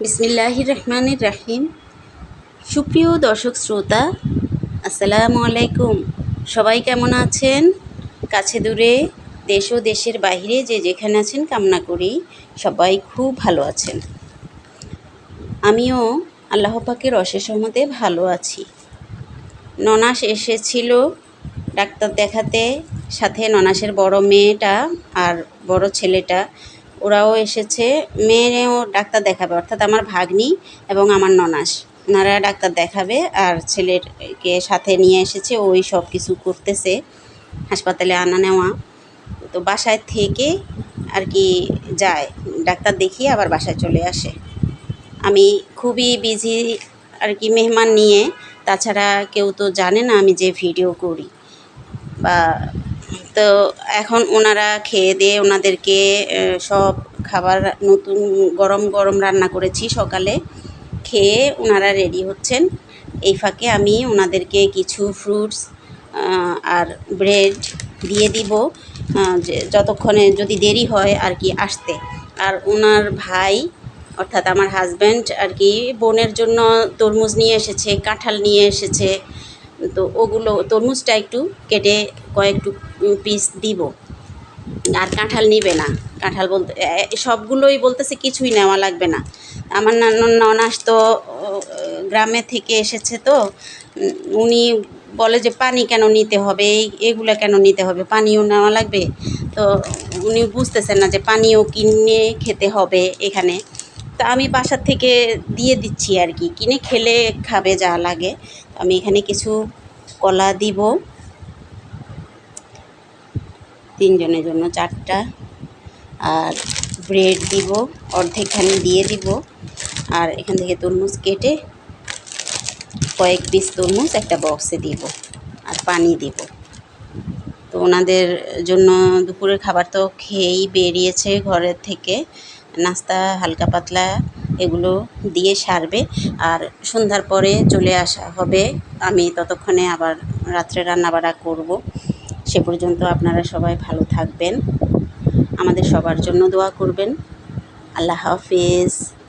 বিসমিল্লাহির রহমানির রাহিম। সুপ্রিয় দর্শক শ্রোতা, আসসালামু আলাইকুম। সবাই কেমন আছেন? কাছে দূরে দেশ ও দেশের বাইরে যে যেখানে আছেন কামনা করি সবাই খুব ভালো আছেন। আমিও আল্লাহ পাকের অশেষ রহমতে ভালো আছি। ননাস এসেছিল ডাক্তার দেখাতে, সাথে ননাসের বড় মেয়েটা আর বড় ছেলেটা ওরাও এসেছে মেয়েও ডাক্তার দেখাবে, অর্থাৎ আমার ভাগ্নি এবং আমার ননাস। ওনারা ডাক্তার দেখাবে আর ছেলেকে সাথে নিয়ে এসেছে ওই সব কিছু করতেছে, হাসপাতালে আনা নেওয়া। তো বাসায় থেকে আর কি যায়, ডাক্তার দেখিয়ে আবার বাসায় চলে আসে। আমি খুবই বিজি আর কি মেহমান নিয়ে, তাছাড়া কেউ তো জানে না আমি যে ভিডিও করি বা তো এখন ওনারা খেয়ে দিয়ে ওনাদেরকে সব খাবার নতুন গরম গরম রান্না করেছি সকালে। খেয়ে ওনারা রেডি হচ্ছেন। এই ফাঁকে আমি ওনাদেরকে কিছু ফ্রুটস আর ব্রেড দিয়ে দিব যতক্ষণে যদি দেরি হয় আর কি আসতে। আর ওনার ভাই, অর্থাৎ আমার হাজব্যান্ড আর কি বোনের জন্য তরমুজ নিয়ে এসেছে, কাঁঠাল নিয়ে এসেছে তো ওগুলো তরমুজটা একটু কেটে কয়েকটু পিস দিব। আর কাঁঠাল নিবে না। কাঁঠাল বলতে সবগুলোই বলতেছে কিছুই নেওয়া লাগবে না। আমার নান- ননাস তো গ্রামে থেকে এসেছে তো উনি বলে যে পানি কেন নিতে হবে? এই, এগুলো কেন নিতে হবে? পানিও নেওয়া লাগবে? তো উনি বুঝতেছেন না যে পানিও কিনে খেতে হবে এখানে। তা আমি বাসার থেকে দিয়ে দিচ্ছি আর কি। কিনে খেলে খাবে যা লাগে। আমি এখানে কিছু কলা দিব। তিনজনের জন্য চারটা। আর ব্রেড দিব, অর্ধেকখানি দিয়ে দিব। আর এখান থেকে তরমুজ কেটে কয়েক পিস তরমুজ একটা বক্সে দিব আর পানি দিব। তো ওনাদের জন্য দুপুরের খাবার তো খেয়েই বেরিয়েছে ঘরের থেকে। নাস্তা হালকা পাতলা এগুলো দিয়ে সারবে। আর সন্ধ্যার পরে চলে আসা হবে। আমি ততক্ষণে আবার রাত্রে রান্নাবাড়া করব। সে পর্যন্ত আপনারা সবাই ভালো থাকবেন। আমাদের সবার জন্য দোয়া করবেন। আল্লাহ হাফিজ।